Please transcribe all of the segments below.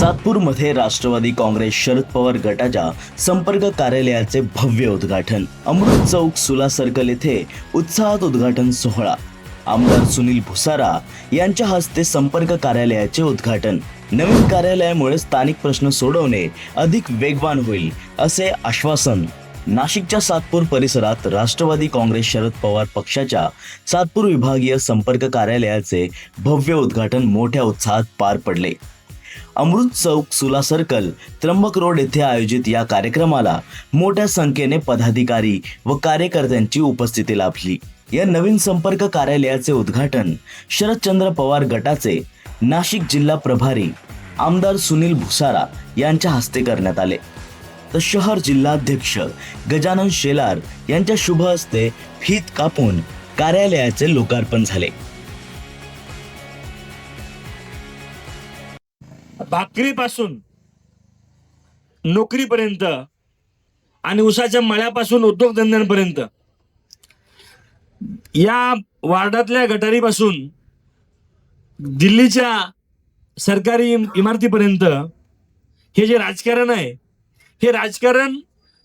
सातपूरमध्ये राष्ट्रवादी काँग्रेस शरद पवार गटाच्या संपर्क कार्यालयाचे भव्य उद्घाटन. अमृत चौक सुला सर्कल येथे उत्साहात उद्घाटन सोहळा. आमदार सुनील भुसारा यांच्या हस्ते संपर्क कार्यालयाचे उद्घाटन. नवीन कार्यालयामुळे स्थानिक प्रश्न सोडवणे अधिक वेगवान होईल असे आश्वासन. नाशिकच्या सातपूर परिसरात राष्ट्रवादी काँग्रेस शरद पवार पक्षाच्या सातपूर विभागीय संपर्क कार्यालयाचे भव्य उद्घाटन मोठ्या उत्साहात पार पडले. अमृत चौक सुला सर्कल त्र्यंबक रोड येथे आयोजित या कार्यक्रमाला मोठ्या संख्येने पदाधिकारी व कार्यकर्त्यांची उपस्थिती लाभली. या नवीन संपर्क कार्यालयाचे उद्घाटन शरदचंद्र पवार गटाचे नाशिक जिल्हा प्रभारी आमदार सुनील भुसारा यांच्या हस्ते करण्यात आले. तर शहर जिल्हाध्यक्ष गजानन शेलार यांच्या शुभ हस्ते फीत कापून कार्यालयाचे लोकार्पण झाले. भाकरीपासून नोकरीपर्यंत आणि उसाच्या मळ्यापासून उद्योगधंद्यांपर्यंत. या वार्डातल्या गटारीपासून दिल्लीच्या सरकारी इम- इमारतीपर्यंत हे जे राजकारण आहे हे राजकारण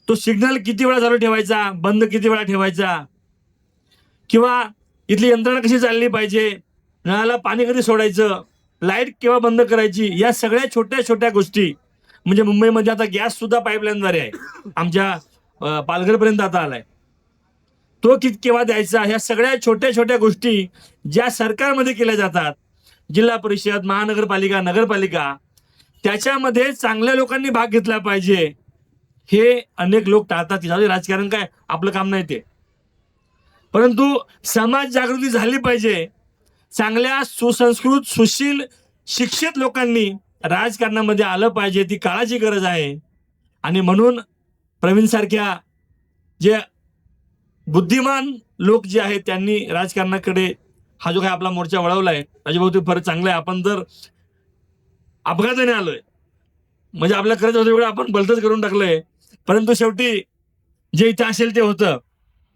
तो सिग्नल किती वेळा चालू ठेवायचा बंद किती वेळा ठेवायचा किंवा इथली यंत्रणा कशी चालली पाहिजे नळाला पाणी कधी सोडायचं लाइट केव्हा बंद करायची? या सगळ्या छोट्या छोट्या गोष्टी. म्हणजे मुंबईमध्ये आता गॅस सुद्धा पाईपलाईनद्वारे आहे. आमच्या पालघरपर्यंत आता आलाय. तो कित केव्हा द्यायचा? ह्या सगळ्या छोट्या छोट्या गोष्टी ज्या सरकारमध्ये केल्या जातात जिल्हा परिषद महानगरपालिका नगरपालिका त्याच्यामध्ये चांगल्या लोकांनी भाग घेतला पाहिजे. हे अनेक लोक टाळतात जाऊ राजकारण काय? आपलं काम नाही ते. परंतु समाज जागृती झाली पाहिजे. चांगल्या सुसंस्कृत सुशील शिक्षित लोकांनी राजकारणामध्ये आलं पाहिजे ती काळाची गरज आहे. आणि म्हणून प्रवीणसारख्या जे बुद्धिमान लोक जे आहेत त्यांनी राजकारणाकडे हा जो काही आपला मोर्चा वळवलाय राजभाऊ ते फार चांगलं आहे. आपण जर अपघाताने आलोय म्हणजे आपल्या खरंच होतं आपण बलतच करून टाकलंय. परंतु शेवटी जे इथं असेल ते होतं.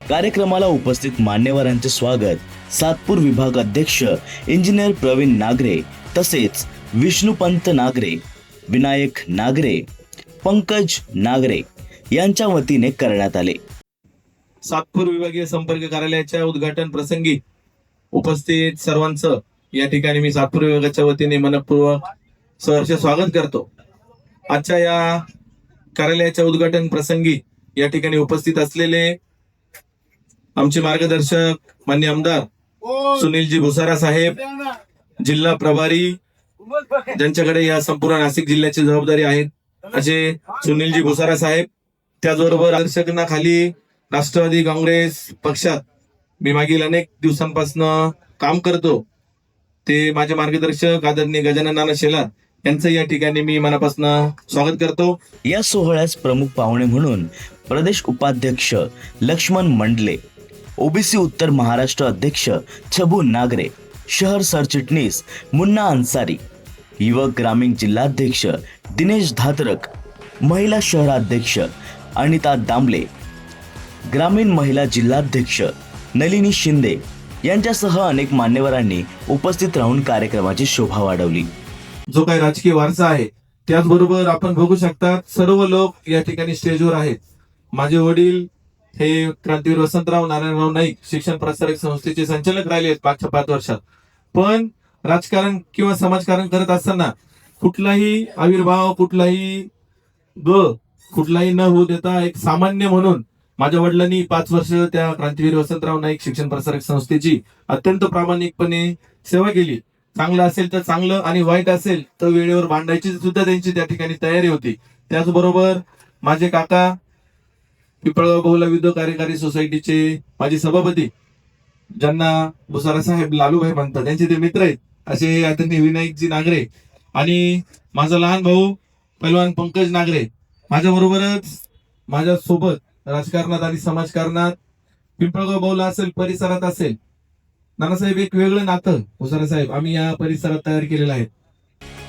कार्यक्रमाला उपस्थित मान्यवरांचे स्वागत सातपूर विभाग अध्यक्ष इंजिनियर प्रवीण नागरे तसेच विष्णुपंत नागरे विनायक नागरे पंकज नागरे यांच्या वतीने करण्यात आले. सातपूर विभागीय संपर्क कार्यालयाच्या उद्घाटन प्रसंगी उपस्थित सर्वांचं या ठिकाणी मी सातपूर विभागाच्या वतीने मनपूर्वक सहर्ष स्वागत करतो. आजच्या या कार्यालयाच्या उद्घाटन प्रसंगी या ठिकाणी उपस्थित असलेले आमचे मार्गदर्शक मान्य आमदार सुनीलजी भुसारा साहेब जिल्हा प्रभारी ज्यांच्याकडे या संपूर्ण नाशिक जिल्ह्याची जबाबदारी आहे असे सुनीलजी भुसारा साहेब त्याचबरोबर दर्शकांना खाली राष्ट्रवादी काँग्रेस पक्षात मी मागील अनेक दिवसांपासून काम करतो. ते माझे मार्गदर्शक आदरणीय गजानन नाना शेलार यांचं या ठिकाणी मी मनापासून स्वागत करतो. या सोहळ्यास प्रमुख पाहुणे म्हणून प्रदेश उपाध्यक्ष लक्ष्मण मंडले ओबीसी उत्तर महाराष्ट्र अध्यक्ष छबू नागरे शहर सरचिटणीस मुन्ना अन्सारी युवक ग्रामीण जिल्हाध्यक्ष दिनेश धात्रक महिला शहराध्यक्ष अनिता दामले ग्रामीण महिला जिल्हाध्यक्ष नलिनी शिंदे यांच्यासह अनेक मान्यवरांनी उपस्थित राहून कार्यक्रमाची शोभा वाढवली. जो काही राजकीय वारसा आहे त्याचबरोबर आपण बघू शकता सर्व लोक या ठिकाणी स्टेजवर आहेत. माझे वडील हे क्रांतीवीर वसंतराव नारायणराव नाईक शिक्षण प्रसारक संस्थेचे संचालक राहिले आहेत मागच्या पाच वर्षात. पण राजकारण किंवा समाजकारण करत असताना कुठलाही आविर्भाव कुठलाही ग कुठलाही न होऊ देता एक सामान्य म्हणून माझ्या वडिलांनी पाच वर्ष त्या क्रांतीवीर वसंतराव नाईक शिक्षण प्रसारक संस्थेची अत्यंत प्रामाणिकपणे सेवा केली. चांगलं असेल तर चांगलं आणि वाईट असेल तर वेळेवर भांडायची सुद्धा त्यांची त्या ठिकाणी तयारी होती. त्याचबरोबर माझे काका पिंपळगाव बहुला विद्युत कार्यकारी सोसायटीचे माजी सभापती ज्यांना भुसारा साहेब लालूभाई म्हणतात त्यांचे ते मित्र आहेत. असे आदरणीय विनायकजी नागरे आणि माझा लहान भाऊ पैलवान पंकज नागरे माझ्या बरोबरच माझ्या सोबत राजकारणात आणि समाजकारणात पिंपळगाव बहुला असेल परिसरात असेल नानासाहेब एक वेगळं नातं भुसारा साहेब. आम्ही या परिसरात तयार केलेलं आहे.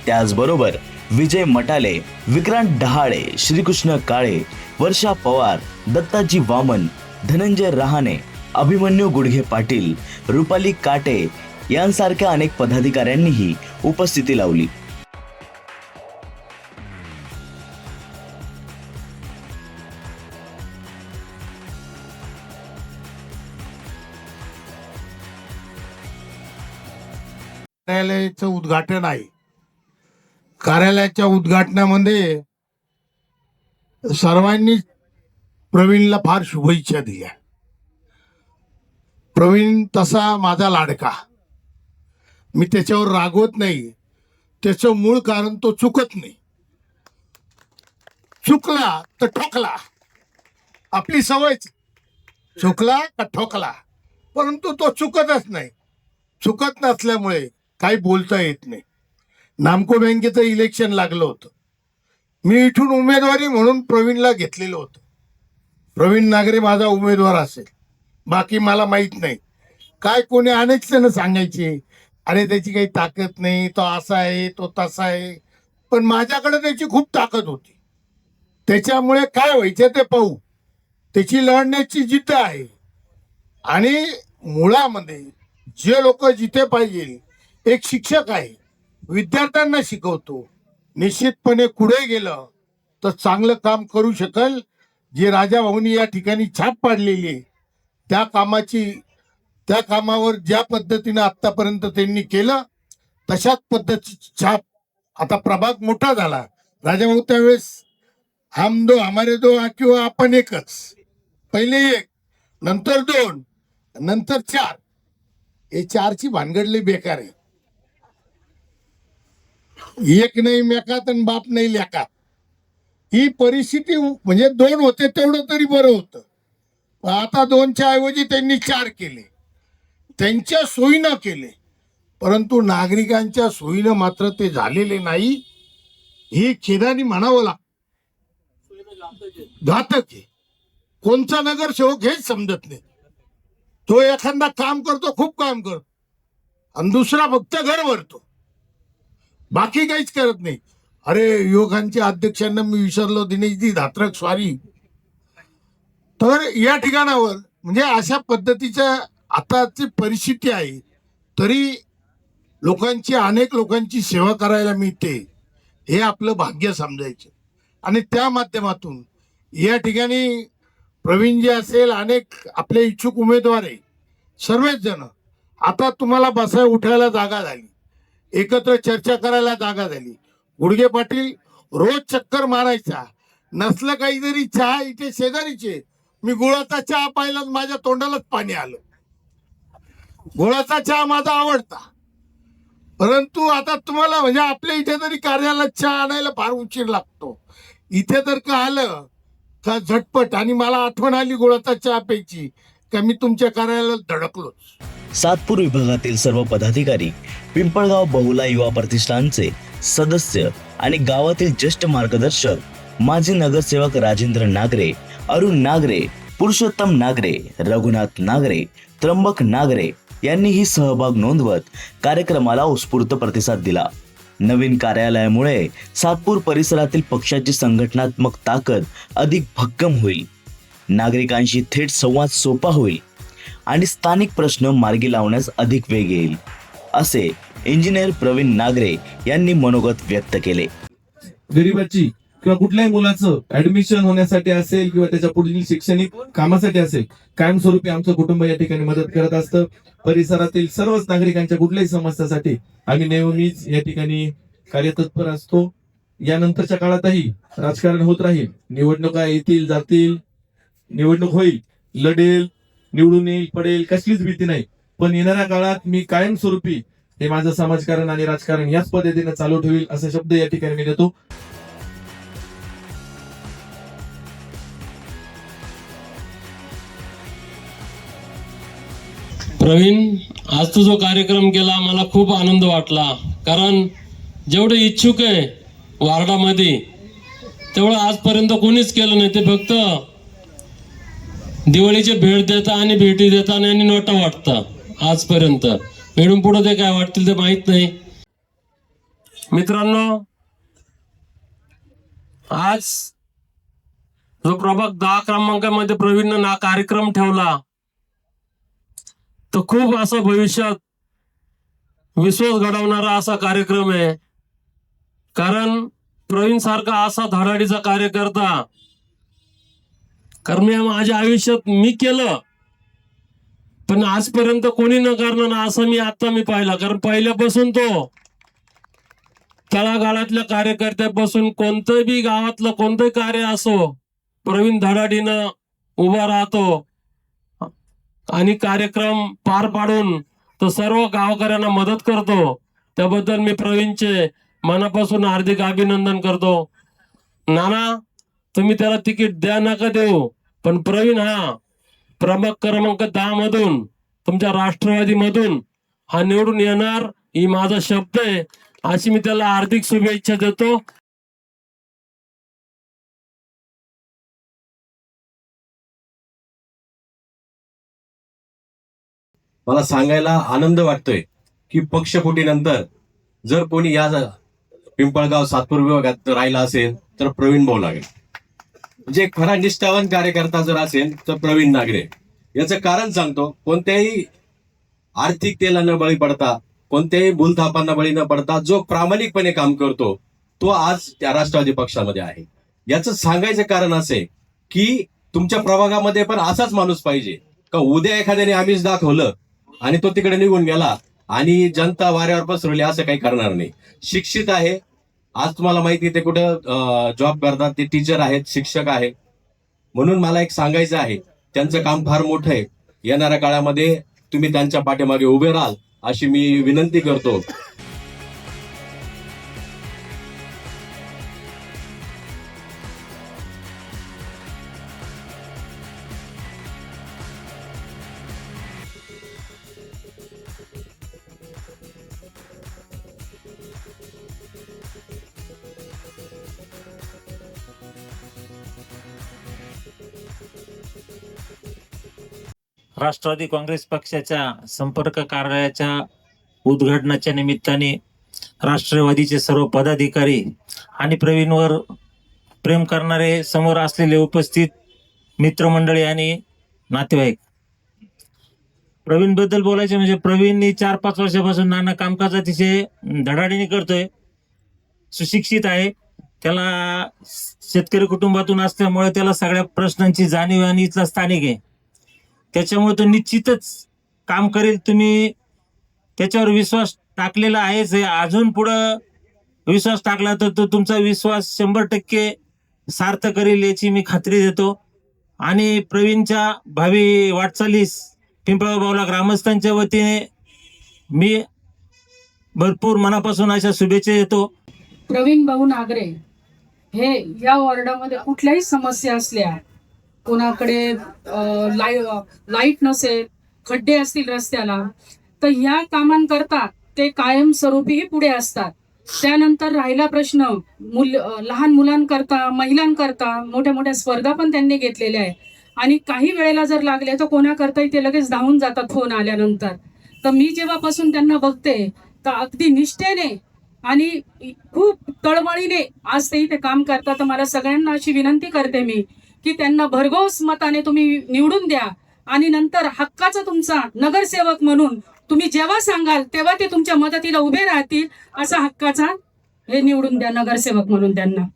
त्याचबरोबर विजय मटाले विक्रांत डहाळे श्रीकृष्ण काळे वर्षा पवार दत्ताजी वामन धनंजय रहाणे अभिमन्यू गुडघे पाटील रुपाली काटे यांसारख्या अनेक पदाधिकाऱ्यांनीही उपस्थिती लावली. कार्यालयाचं उद्घाटन आहे. कार्यालयाच्या उद्घाटनामध्ये सर्वांनी प्रवीणला फार शुभेच्छा दिल्या. प्रवीण तसा माझा लाडका. मी त्याच्यावर रागवत नाही. त्याचं मूळ कारण तो चुकत नाही. चुकला तर ठोकला. आपली सवयच चुकला का ठोकला? परंतु तो चुकतच नाही. चुकत नसल्यामुळे काही बोलता येत नाही. नामको बँकेचं इलेक्शन लागलं होतं. मी इथून उमेदवारी म्हणून प्रवीणला घेतलेलं होतं. प्रवीण नागरे माझा उमेदवार असेल. बाकी मला माहीत नाही. काय कोणी अनेक जण सांगायचे अरे त्याची काही ताकद नाही तो असा आहे तो तसा आहे. पण माझ्याकडे त्याची खूप ताकद होती. त्याच्यामुळे काय व्हायचं ते पाहू. त्याची लढण्याची जिद्द आहे. आणि मुळामध्ये जे लोक जिथे पाहिजे एक शिक्षक आहे विद्यार्थ्यांना शिकवतो. निश्चितपणे पुढे गेलं तर चांगलं काम करू शकल. जे राजा भाऊनी या ठिकाणी छाप पाडलेली आहे त्या कामाची त्या कामावर ज्या पद्धतीनं आतापर्यंत त्यांनी केलं तशाच पद्धतीची छाप. आता प्रभाग मोठा झाला. राजाभाऊ त्यावेळेस हम दो हमारे दो किंवा आपण एकच. पहिले एक नंतर दोन नंतर चार. हे चारची भानगडली बेकार आहे एक नाही मेकात आणि बाप नाही लेका ही परिस्थिती म्हणजे दोन होते तेवढं तरी बरं होतं. पण आता दोनच्या ऐवजी त्यांनी चार केले. त्यांच्या सोयीनं केले. परंतु नागरिकांच्या सोयीनं मात्र ते झालेले नाही. हे खेदानी म्हणावं लागतं. घातक आहे. कोणचा नगरसेवक हेच समजत नाही. तो एखादा काम करतो खूप काम करतो. आणि दुसरा फक्त घर भरतो. बाकी काहीच करत नाही. अरे युवकांच्या अध्यक्षांना मी विसरलो दिनेशजी धात्रक स्वारी. तर या ठिकाणावर म्हणजे अशा पद्धतीच्या आताची परिस्थिती आहे तरी लोकांची अनेक लोकांची सेवा करायला मिळते हे आपलं भाग्य समजायचं. आणि त्या माध्यमातून या ठिकाणी प्रवीण जे असेल अनेक आपले इच्छुक उमेदवार आहे सर्वच जण. आता तुम्हाला बसाय उठायला जागा झाली. एकत्र चर्चा करायला जागा झाली. गुडगे पाटील रोज चक्कर मारायचा. नसलं काहीतरी चहा इथे शेजारीचे. मी गुळाचा चहा पाहिला माझ्या तोंडालाच पाणी आलं. गुळाचा चहा माझा आवडता. परंतु आता तुम्हाला म्हणजे आपल्या इथे तरी कार्यालयात चहा आणायला फार उशीर लागतो. इथे तर का आलं? का झटपट? आणि मला आठवण आली गुळाचा चहा प्यायची का मी तुमच्या कार्यालयात धडकलोच. सातपूर विभागातील सर्व पदाधिकारी पिंपळगाव बहुला युवा प्रतिष्ठानचे सदस्य आणि गावातील ज्येष्ठ मार्गदर्शक माजी नगरसेवक राजेंद्र नागरे अरुण नागरे पुरुषोत्तम नागरे रघुनाथ नागरे त्र्यंबक नागरे यांनीही सहभाग नोंदवत कार्यक्रमाला उत्स्फूर्त प्रतिसाद दिला. नवीन कार्यालयामुळे सातपूर परिसरातील पक्षाची संघटनात्मक ताकद अधिक भक्कम होईल. नागरिकांशी थेट संवाद सोपा होईल. आणि स्थानिक प्रश्न मार्गी लावण्यास अधिक वेग येईल असे इंजिनियर प्रवीण नागरे यांनी मनोगत व्यक्त केले. गरीबाची किंवा कुठल्याही मुलाचं ऍडमिशन होण्यासाठी असेल किंवा त्याच्या पुढील शैक्षणिक कामासाठी असेल कायमस्वरूपी आमचं कुटुंब या ठिकाणी मदत करत असतं. परिसरातील सर्वच नागरिकांच्या कुठल्याही समस्यासाठी आम्ही नेहमीच या ठिकाणी कार्यतत्पर असतो. यानंतरच्या काळातही राजकारण होत राहील. निवडणुका येतील जातील. निवडणूक होईल लढेल. निवडून येईल पडेल कसलीच भीती नाही. पण येणाऱ्या काळात मी कायमस्वरूपी हे माझं समाजकारण आणि राजकारण याच पद्धतीने चालू ठेवील असे शब्द या ठिकाणी मी देतो. प्रवीण आज तू जो कार्यक्रम केला मला खूप आनंद वाटला. कारण जेवढे इच्छुक आहे वार्डामध्ये तेवढं आजपर्यंत कोणीच केलं नाही. ते फक्त दिवाळीचे भेट देता आणि भेटी देता आणि नोटा वाटता आजपर्यंत. भेटून पुढे ते काय वाटतील ते माहीत नाही. मित्रांनो आज जो प्रभाग दहा क्रमांकामध्ये प्रवीणनं ना कार्यक्रम ठेवला तर खूप असा भविष्यात विश्वास घडवणारा असा कार्यक्रम आहे. कारण प्रवीण सारखा असा धडाडीचा कार्यकर्ता कारण मी माझ्या आयुष्यात मी केलं. पण आजपर्यंत कोणी न करणार असं मी आता मी पाहिला. कारण पहिल्यापासून तो तळागाळातल्या कार्यकर्त्यापासून कोणतं बी गावातलं कोणतंही कार्य असो प्रवीण धडाडीनं उभा राहतो आणि कार्यक्रम पार पाडून तो सर्व गावकऱ्यांना मदत करतो. त्याबद्दल मी प्रवीणचे मनापासून हार्दिक अभिनंदन करतो. नाना तुम्ही त्याला तिकीट द्या नका देऊ. पण प्रवीण हा प्रभाग क्रमांक दहा मधून तुमच्या राष्ट्रवादी मधून हा निवडून येणार ही माझा शब्द आहे. अशी मी त्याला हार्दिक शुभेच्छा देतो. मला सांगायला आनंद वाटतोय की पक्षफुटीनंतर जर कोणी या पिंपळगाव सातपूर विभागात राहिला असेल तर प्रवीण भाऊ लागेल. म्हणजे खरा निष्ठावान कार्यकर्ता जर असेल तर प्रवीण नागरे. याचं कारण सांगतो कोणत्याही आर्थिकतेला न बळी पडता कोणत्याही भूलथापांना बळी न पडता जो प्रामाणिकपणे काम करतो तो आज त्या राष्ट्रवादी पक्षामध्ये आहे. याचं सांगायचं कारण असे की तुमच्या प्रभागामध्ये पण असाच माणूस पाहिजे. का उद्या एखाद्याने आम्हीच दाखवलं आणि तो तिकडे निघून गेला आणि जनता वाऱ्यावर पसरवली असं काही करणार नाही. शिक्षित आहे आज तुम्हाला माहिती आहे ते कुठं जॉब करतात ते टीचर आहेत शिक्षक आहेत. म्हणून मला एक सांगायचं आहे त्यांचं काम फार मोठं आहे. येणाऱ्या काळामध्ये तुम्ही त्यांच्या पाठीमागे उभे राहाल अशी मी विनंती करतो. राष्ट्रवादी काँग्रेस पक्षाच्या संपर्क कार्यालयाच्या उद्घाटनाच्या निमित्ताने राष्ट्रवादीचे सर्व पदाधिकारी आणि प्रवीणवर प्रेम करणारे समोर असलेले उपस्थित मित्रमंडळी आणि नातेवाईक. प्रवीणबद्दल बोलायचे म्हणजे प्रवीणनी चार पाच वर्षापासून नाना कामकाज अतिशय धडाडीने करतोय. सुशिक्षित आहे. त्याला शेतकरी कुटुंबातून असल्यामुळे त्याला सगळ्या प्रश्नांची जाणीव आणि इथला स्थानिक आहे. त्याच्यामुळे तो निश्चितच काम करेल. तुम्ही त्याच्यावर विश्वास टाकलेला आहेच. आहे अजून पुढं विश्वास टाकला तर तो तुमचा विश्वास शंभर टक्के सार्थ करेल याची मी खात्री देतो. आणि प्रवीणच्या भावी वाटचालीस पिंपळाबावला ग्रामस्थांच्या वतीने मी भरपूर मनापासून अशा शुभेच्छा देतो. प्रवीण भाऊ नागरे हे या वॉर्डामध्ये कुठल्याही समस्या असल्या कोणाकडे अं, लाई लाइट नसेल खड्डे असतील रस्त्याला तर ह्या कामांकरता ते कायमस्वरूपीही पुढे असतात. त्यानंतर राहिला प्रश्न मुल लहान मुलांकरता महिलांकरता मोठ्या मोठ्या स्पर्धा पण त्यांनी घेतलेल्या आहे आणि काही वेळेला जर लागले तर कोणाकरताही ते लगेच धावून जातात फोन आल्यानंतर. तर मी जेव्हापासून त्यांना बघते तर अगदी निष्ठेने आणि खूप तळमळीने आज ते इथे काम करतात तर मला सगळ्यांना अशी विनंती करते मी की त्यांना भरघोस मताने तुम्ही निवडून द्या. आणि नंतर हक्काचा तुमचा नगरसेवक म्हणून तुम्ही जेव्हा सांगाल तेव्हा ते तुमच्या मदतीला उभे राहतील असा हक्काचा हे निवडून द्या नगरसेवक म्हणून त्यांना.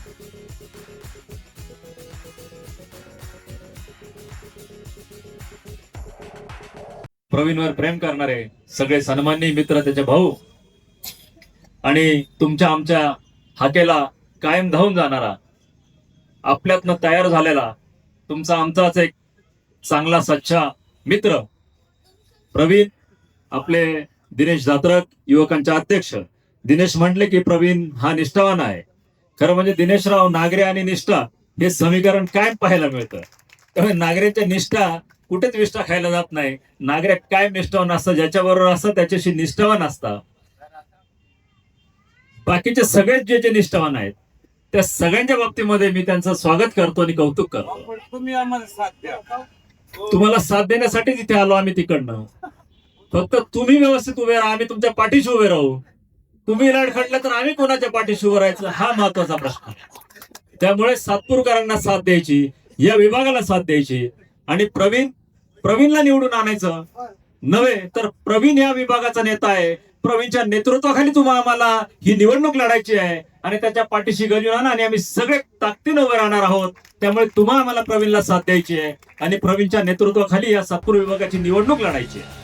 प्रवीणवर प्रेम करणारे सगळे सन्माननीय मित्र त्याचे भाऊ आणि तुमच्या आमच्या हाकेला कायम धावून जाणारा आपल्यातनं तयार झालेला तुमचा आमचाच एक चांगला सच्चा मित्र प्रवीण आपले दिनेश जात्रक युवकांचे अध्यक्ष. दिनेश म्हटले की प्रवीण हा निष्ठावान आहे. खरं म्हणजे दिनेशराव नागरे आणि निष्ठा हे समीकरण काय पाहायला मिळतं. त्यामुळे नागरेच्या निष्ठा कुठेच विष्ठा खायला जात नाही. नागरिक काय निष्ठावान असतं ज्याच्याबरोबर असतं त्याच्याशी निष्ठावान असतात. बाकीचे सगळेच जे जे निष्ठावान आहेत त्या सगळ्यांच्या बाबतीमध्ये मी त्यांचं स्वागत करतो आणि कौतुक करतो. तुम्हाला साथ देण्यासाठी तिथे आलो आम्ही तिकडनं. फक्त तुम्ही व्यवस्थित उभे राहा आम्ही तुमच्या पाठीशी उभे राहू. तुम्ही लढखडलं तर आम्ही कोणाच्या पाठीशी उभं राहायचं? हा महत्त्वाचा प्रश्न. त्यामुळे सातपूरकरांना साथ द्यायची या विभागाला साथ द्यायची. आणि प्रवीण प्रवीणला निवडून आणायचं. नव्हे तर प्रवीण या विभागाचा नेता आहे. प्रवीणच्या नेतृत्वाखाली तुम्हा आम्हाला ही निवडणूक लढायची आहे. आणि त्याच्या पाठीशी गजून आणि आम्ही सगळे ताकदीनं उभे राहणार आहोत. त्यामुळे तुम्हा आम्हाला प्रवीणला साथ द्यायची आहे. आणि प्रवीणच्या नेतृत्वाखाली या सातपूर विभागाची निवडणूक लढायची आहे.